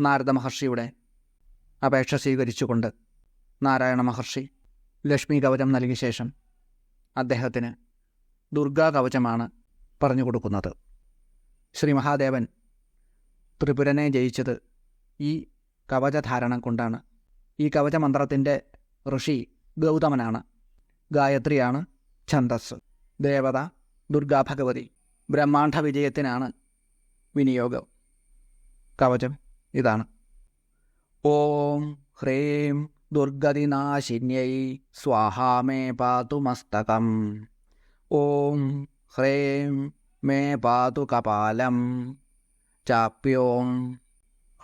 നാരദ മഹർഷിയുടെ അപേക്ഷ സ്വീകരിച്ചുകൊണ്ട് നാരായണ മഹർഷി ലക്ഷ്മി കവചം നൽകിയ ശേഷം അദ്ദേഹത്തിന് ദുർഗാ കവചമാണ് പറഞ്ഞു കൊടുക്കുന്നത്. ശ്രീ മഹാദേവൻ ത്രിപുരനെ ജയിച്ചത് ഈ കവചധാരണം കൊണ്ടാണ്. ഈ കവചമന്ത്രത്തിന്റെ ഋഷി ഗൗതമനാണ്. ഗായത്രിയാണ് ഛന്ദസ്. ദേവത ദുർഗാ ഭഗവതി ബ്രഹ്മാണ്ഡ വിജയത്തിനാണ് വിനിയോഗം. കവചം ഇതാണ്. ഓം ഹ്രീം ദുർഗതിനാശിന്യൈ സ്വാഹാ മേ പാതു മസ്തകം. ഓം ഹ്രീം മേ പാതു കപാലം. ചാപ്യോം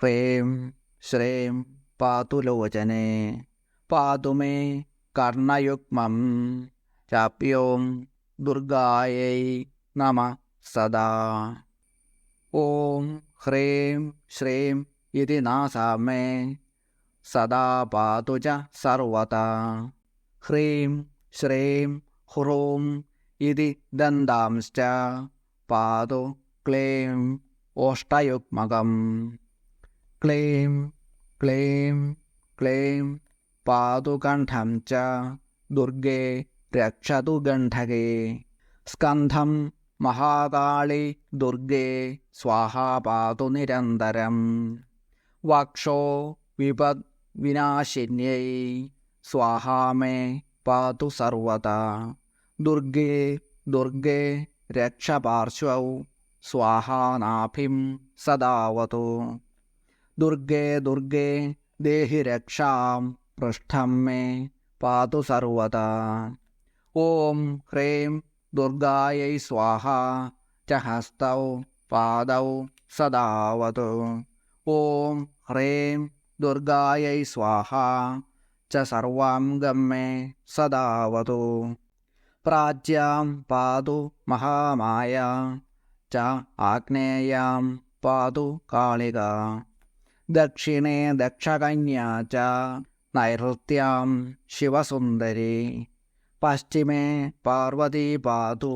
ഹ്രീം ശ്രീം പാതു ലോചനേ. പാതു മേ കർണയുഗ്മം. ചാപ്യോം ദുർഗായൈ നമ സദാ. ഓം ഹ്രീം ശ്രീം ഇതി നാസാമേ സദാ പാതു ച സർവതാ ഹ്രീം ശ്രീം ഹ്രൂം ഇതി ദന്താംശ്ച പാതു ക്ലീം ഓഷ്ടയുഗ്മകം ക്ലീം ക്ലീം ക്ലീം പാതു കണ്ഠം ച ദുർഗേ രക്ഷതു ഗണ്ഡകേ സ്കന്ധം മഹാകാളി ദുർഗേ സ്വാഹാ പാതു നിരന്തരം വക്ഷോ വിപദ് വിനാശിന്യൈ. സ്വാഹാമേ പാതു സർവത. ദുർഗേ ദുർഗേ രക്ഷപാർശ്വൗ. സ്വാഹാനാഭിം സദാവതു. ദുർഗേ ദുർഗേ ദേഹി രക്ഷാം പൃഷ്ഠം മേ പാതു സർവത. ഓം ഹ്രേം ദുർഗായൈ സ്വാഹ. ച ഹസ്തൗ പാദൗ സദാവതു. ഓം ഹ്രേം ദുർഗായൈ സ്വാഹ ച സർവാം ഗമ്മേ സദാവതു പ്രാച്യാം പാതു മഹാമായ ച ആഗ്നേയാം പാതു കാളിക ദക്ഷിണേ ദക്ഷകന്യാ ച നൈಋത്യാം ശിവസുന്ദരി പശ്ചിമേ പാർവതി പാതു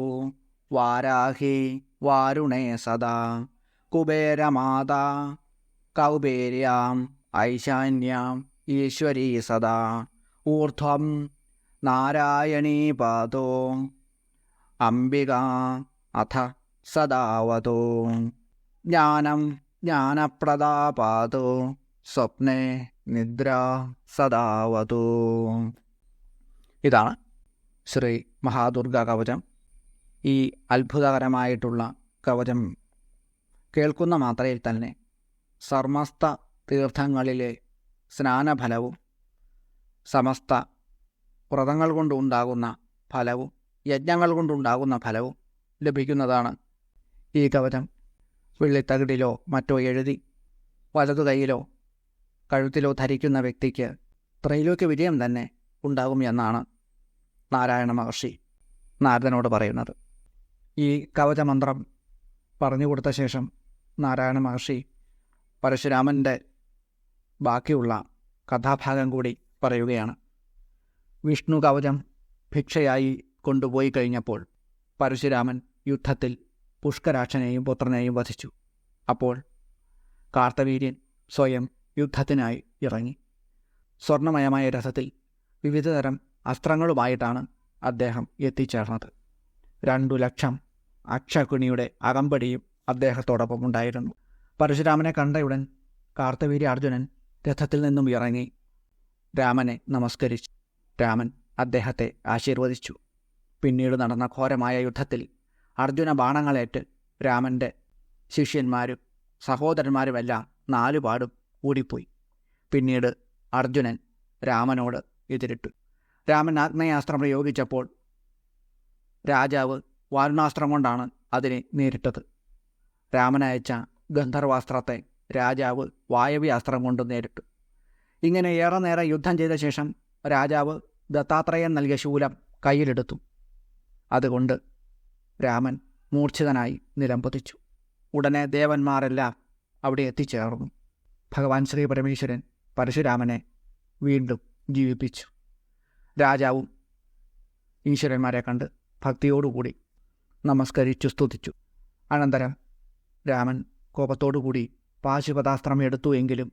വാരാഹി വാരുണേ സദാ കുബേരമാതാ കൗബേര്യാം ഐശാന്യാം ഈശ്വരീ സദാ. ഊർധ്വം നാരായണീ പാതോ അംബിക അഥ സദാവതോ ജ്ഞാനം ജ്ഞാനപ്രദാ സ്വപ്നേ സ്വപ്നെ നിദ്ര സദാവതോ ഇതാണ് ശ്രീ മഹാദുർഗ കവചം. ഈ അത്ഭുതകരമായിട്ടുള്ള കവചം കേൾക്കുന്ന മാത്രയിൽ തന്നെ സർമസ്ത തീർത്ഥങ്ങളിലെ സ്നാനഫലവും സമസ്ത വ്രതങ്ങൾ കൊണ്ടുണ്ടാകുന്ന ഫലവും യജ്ഞങ്ങൾ കൊണ്ടുണ്ടാകുന്ന ഫലവും ലഭിക്കുന്നതാണ് ഈ കവചം. വെള്ളിത്തകിടിലോ മറ്റോ എഴുതി വലതു കൈയിലോ കഴുത്തിലോ ധരിക്കുന്ന വ്യക്തിക്ക് ത്രൈലോക്യ വിജയം തന്നെ ഉണ്ടാകും എന്നാണ് നാരായണ മഹർഷി നാരദനോട് പറയുന്നത്. ഈ കവചമന്ത്രം പറഞ്ഞു കൊടുത്ത ശേഷം നാരായണ മഹർഷി പരശുരാമന്റെ ബാക്കിയുള്ള കഥാഭാഗം കൂടി പറയുകയാണ്. വിഷ്ണു കവചം ഭിക്ഷയായി കൊണ്ടുപോയി കഴിഞ്ഞപ്പോൾ പരശുരാമൻ യുദ്ധത്തിൽ പുഷ്കരാക്ഷനെയും പുത്രനെയും വധിച്ചു. അപ്പോൾ കാർത്തവീര്യൻ സ്വയം യുദ്ധത്തിനായി ഇറങ്ങി. സ്വർണമയമായ രഥത്തിൽ വിവിധതരം അസ്ത്രങ്ങളുമായിട്ടാണ് അദ്ദേഹം എത്തിച്ചേർന്നത്. രണ്ടു ലക്ഷം അക്ഷകുണിയുടെ അകമ്പടിയും അദ്ദേഹത്തോടൊപ്പം ഉണ്ടായിരുന്നു. പരശുരാമനെ കണ്ടയുടൻ കാർത്തവീര്യ അർജുനൻ രഥത്തിൽ നിന്നും ഇറങ്ങി രാമനെ നമസ്കരിച്ചു. രാമൻ അദ്ദേഹത്തെ ആശീർവദിച്ചു. പിന്നീട് നടന്ന ഘോരമായ യുദ്ധത്തിൽ അർജുന ബാണങ്ങളേറ്റ് രാമന്റെ ശിഷ്യന്മാരും സഹോദരന്മാരുമെല്ലാം നാലുപാടും ഓടിപ്പോയി പിന്നീട് അർജുനൻ രാമനോട് എതിരിട്ടു. രാമൻ ആഗ്നേയാസ്ത്രം പ്രയോഗിച്ചപ്പോൾ രാജാവ് വാരുണാസ്ത്രം കൊണ്ടാണ് അതിനെ നേരിട്ടത്. രാമനയച്ച ഗന്ധർവാസ്ത്രത്തെ രാജാവ് വായവി അസ്ത്രം കൊണ്ട് നേരിട്ടു. ഇങ്ങനെ ഏറെ നേരം യുദ്ധം ചെയ്ത ശേഷം രാജാവ് ദത്താത്രേയൻ നൽകിയ ശൂലം കയ്യിലെടുത്തു. അതുകൊണ്ട് രാമൻ മൂർച്ഛിതനായി നിലംപതിച്ചു ഉടനെ ദേവന്മാരെല്ലാം അവിടെ എത്തിച്ചേർന്നു. ഭഗവാൻ ശ്രീ പരമേശ്വരൻ പരശുരാമനെ വീണ്ടും ജീവിപ്പിച്ചു. രാജാവും ഈശ്വരന്മാരെ കണ്ട് ഭക്തിയോടുകൂടി നമസ്കരിച്ചു സ്തുതിച്ചു. അനന്തരം രാമൻ കോപത്തോടുകൂടി പാശുപതാസ്ത്രം എടുത്തു എങ്കിലും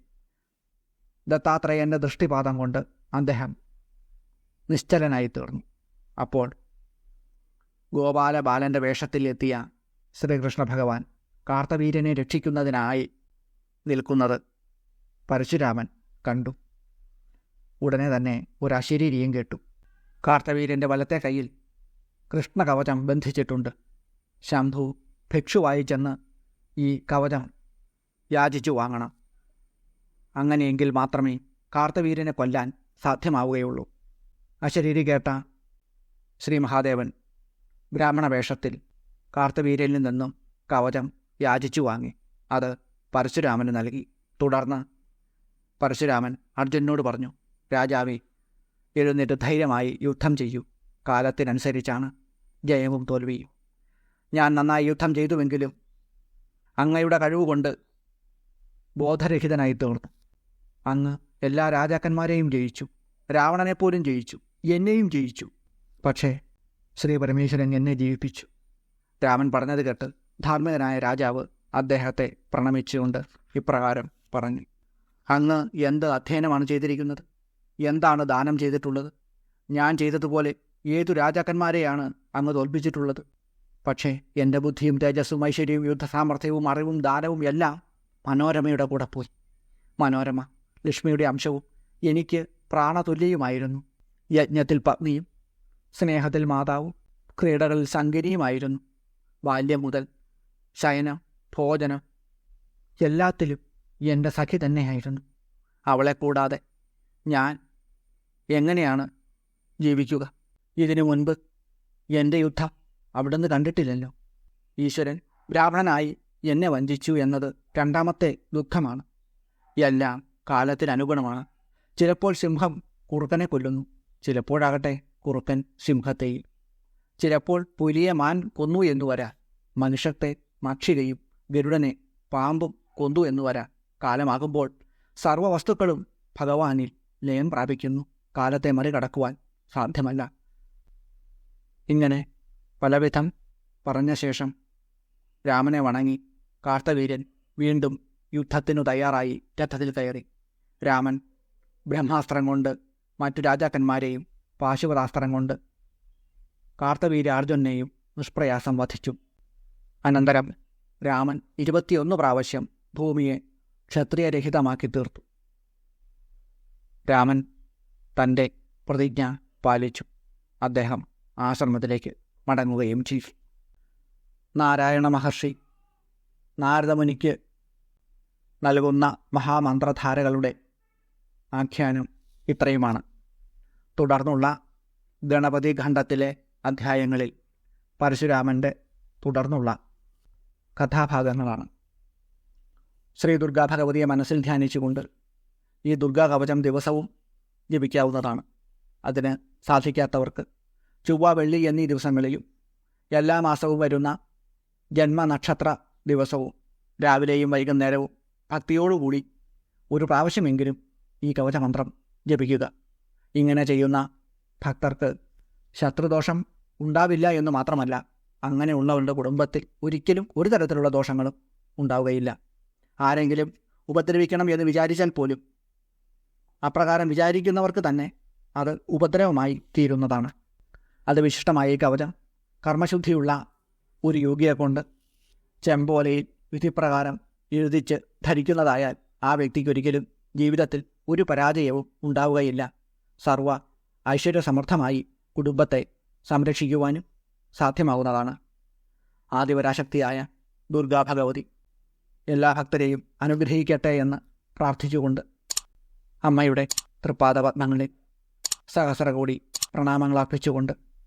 ദത്താത്രേയന്റെ ദൃഷ്ടിപാതം കൊണ്ട് അദ്ദേഹം നിശ്ചലനായി തീർന്നു അപ്പോൾ ഗോപാലബാലന്റെ വേഷത്തിലെത്തിയ ശ്രീകൃഷ്ണ ഭഗവാൻ കാർത്തവീര്യനെ രക്ഷിക്കുന്നതിനായി നിൽക്കുന്നത് പരശുരാമൻ കണ്ടു. ഉടനെ തന്നെ ഒരു അശരീരിയും കേട്ടു. കാർത്തവീര്യന്റെ വലത്തെ കയ്യിൽ കൃഷ്ണകവചം ബന്ധിച്ചിട്ടുണ്ട്. ശംഭു ഭിക്ഷുവായി ചെന്ന് ഈ കവചം യാചിച്ചു വാങ്ങണം. അങ്ങനെയെങ്കിൽ മാത്രമേ കാർത്തവീരനെ കൊല്ലാൻ സാധ്യമാവുകയുള്ളൂ. അശരീരി കേട്ട ശ്രീ മഹാദേവൻ ബ്രാഹ്മണ വേഷത്തിൽ നിന്നും കവചം യാചിച്ചു വാങ്ങി. അത് പരശുരാമന് നൽകി. തുടർന്ന് പരശുരാമൻ അർജുനോട് പറഞ്ഞു രാജാവേ എഴുന്നേറ്റ് ധൈര്യമായി യുദ്ധം ചെയ്യൂ. കാലത്തിനനുസരിച്ചാണ് ജയവും തോൽവിയും. ഞാൻ നന്നായി യുദ്ധം ചെയ്തുവെങ്കിലും അങ്ങയുടെ കഴിവുകൊണ്ട് ബോധരഹിതനായി തീർന്നു. അങ്ങ് എല്ലാ രാജാക്കന്മാരെയും ജയിച്ചു. രാവണനെപ്പോലും ജയിച്ചു. എന്നെയും ജയിച്ചു. പക്ഷേ ശ്രീ പരമേശ്വരൻ എന്നെ ജീവിപ്പിച്ചു രാമൻ പറഞ്ഞത് കേട്ട് ധാർമ്മികനായ രാജാവ് അദ്ദേഹത്തെ പ്രണമിച്ചുകൊണ്ട് ഇപ്രകാരം പറഞ്ഞു. അങ്ങ് എന്ത് അധ്യയനമാണ് ചെയ്തിരിക്കുന്നത്? എന്താണ് ദാനം ചെയ്തിട്ടുള്ളത്? ഞാൻ ചെയ്തതുപോലെ ഏതു രാജാക്കന്മാരെയാണ് അങ്ങ് തോൽപ്പിച്ചിട്ടുള്ളത്? പക്ഷേ എന്റെ ബുദ്ധിയും തേജസ്സും ഐശ്വര്യവും യുദ്ധസാമർഥ്യവും അറിവും ദാനവും എല്ലാം മനോരമയുടെ കൂടെ പോയി. മനോരമ ലക്ഷ്മിയുടെ അംശവും എനിക്ക് പ്രാണതുല്യയുമായിരുന്നു. യജ്ഞത്തിൽ പത്നിയും സ്നേഹത്തിൽ മാതാവും ക്രീഡകളിൽ സങ്കരിയുമായിരുന്നു ബാല്യം മുതൽ ശയനം ഭോജനം എല്ലാത്തിലും എന്റെ സഖി തന്നെയായിരുന്നു. അവളെ കൂടാതെ ഞാൻ എങ്ങനെയാണ് ജീവിക്കുക? ഇതിനു മുൻപ് എന്റെ യുദ്ധം അവിടുന്ന് കണ്ടിട്ടില്ലല്ലോ. ഈശ്വരൻ ബ്രാഹ്മണനായി എന്നെ വഞ്ചിച്ചു എന്നത് രണ്ടാമത്തെ ദുഃഖമാണ്. എല്ലാം കാലത്തിനനുഗുണമാണ് ചിലപ്പോൾ സിംഹം കുറുക്കനെ കൊല്ലുന്നു. ചിലപ്പോഴാകട്ടെ കുറുക്കൻ സിംഹത്തെയും ചിലപ്പോൾ പുലിയെ മാൻ കൊന്നു എന്നു വരാ. മനുഷ്യത്തെ മക്ഷികയും ഗരുഡനെ പാമ്പും കൊന്നു എന്നു വരാ. കാലമാകുമ്പോൾ സർവവസ്തുക്കളും ഭഗവാനിൽ ലയം പ്രാപിക്കുന്നു. കാലത്തെ മറികടക്കുവാൻ സാധ്യമല്ല. ഇങ്ങനെ പലവിധം പറഞ്ഞ ശേഷം രാമനെ വണങ്ങി കാർത്തവീര്യൻ വീണ്ടും യുദ്ധത്തിനു തയ്യാറായി രഥത്തിൽ കയറി. രാമൻ ബ്രഹ്മാസ്ത്രം കൊണ്ട് മറ്റു രാജാക്കന്മാരെയും പാശുപതാസ്ത്രം കൊണ്ട് കാർത്തവീര്യാർജുനെയും നിഷ്പ്രയാസം വധിച്ചു. അനന്തരം രാമൻ ഇരുപത്തിയൊന്ന് പ്രാവശ്യം ഭൂമിയെ ക്ഷത്രിയരഹിതമാക്കി തീർത്തു. രാമൻ തന്റെ പ്രതിജ്ഞ പാലിച്ചു. അദ്ദേഹം ആശ്രമത്തിലേക്ക് മടങ്ങുകയും ചെയ്തു. നാരായണ മഹർഷി നാരദമുനിക്ക് നൽകുന്ന മഹാമന്ത്രധാരകളുടെ ആഖ്യാനം ഇത്രയുമാണ്. തുടർന്നുള്ള ഗണപതി ഖണ്ഡത്തിലെ അധ്യായങ്ങളിൽ പരശുരാമന്റെ തുടർന്നുള്ള കഥാഭാഗങ്ങളാണ്. ശ്രീ ദുർഗാ ഭഗവതിയെ മനസ്സിൽ ധ്യാനിച്ചുകൊണ്ട് ഈ ദുർഗാ കവചം ദിവസവും ജപിക്കാവുന്നതാണ്. അതിന് സാധിക്കാത്തവർക്ക് ചൊവ്വ വെള്ളി എന്നീ ദിവസങ്ങളിലും എല്ലാ മാസവും വരുന്ന ജന്മനക്ഷത്ര ദിവസവും രാവിലെയും വൈകുന്നേരവും ഭക്തിയോടുകൂടി ഒരു പ്രാവശ്യമെങ്കിലും ഈ കവചമന്ത്രം ജപിക്കുക. ഇങ്ങനെ ചെയ്യുന്ന ഭക്തർക്ക് ശത്രുദോഷം ഉണ്ടാവില്ല എന്ന് മാത്രമല്ല അങ്ങനെയുള്ളവരുടെ കുടുംബത്തിൽ ഒരിക്കലും ഒരു തരത്തിലുള്ള ദോഷങ്ങളും ഉണ്ടാവുകയില്ല. ആരെങ്കിലും ഉപദ്രവിക്കണം എന്ന് വിചാരിച്ചാൽ പോലും അപ്രകാരം വിചാരിക്കുന്നവർക്ക് തന്നെ അത് ഉപദ്രവമായി തീരുന്നതാണ്. അത് വിശിഷ്ടമായ കവച കർമ്മശുദ്ധിയുള്ള ഒരു യോഗിയെ കൊണ്ട് ചെമ്പോലയിൽ വിധിപ്രകാരം എഴുതിച്ച് ധരിക്കുന്നതായാൽ ആ വ്യക്തിക്ക് ഒരിക്കലും ജീവിതത്തിൽ ഒരു പരാജയവും ഉണ്ടാവുകയില്ല. സർവ ഐശ്വര്യസമൃദ്ധമായി കുടുംബത്തെ സംരക്ഷിക്കുവാനും സാധ്യമാകുന്നതാണ്. ആദിപരാശക്തിയായ ദുർഗാ ഭഗവതി എല്ലാ ഭക്തരെയും അനുഗ്രഹിക്കട്ടെ എന്ന് പ്രാർത്ഥിച്ചുകൊണ്ട് അമ്മയുടെ തൃപ്പാദപത്മങ്ങളിൽ സഹസ്രകോടി പ്രണാമങ്ങൾ അർപ്പിച്ചുകൊണ്ട്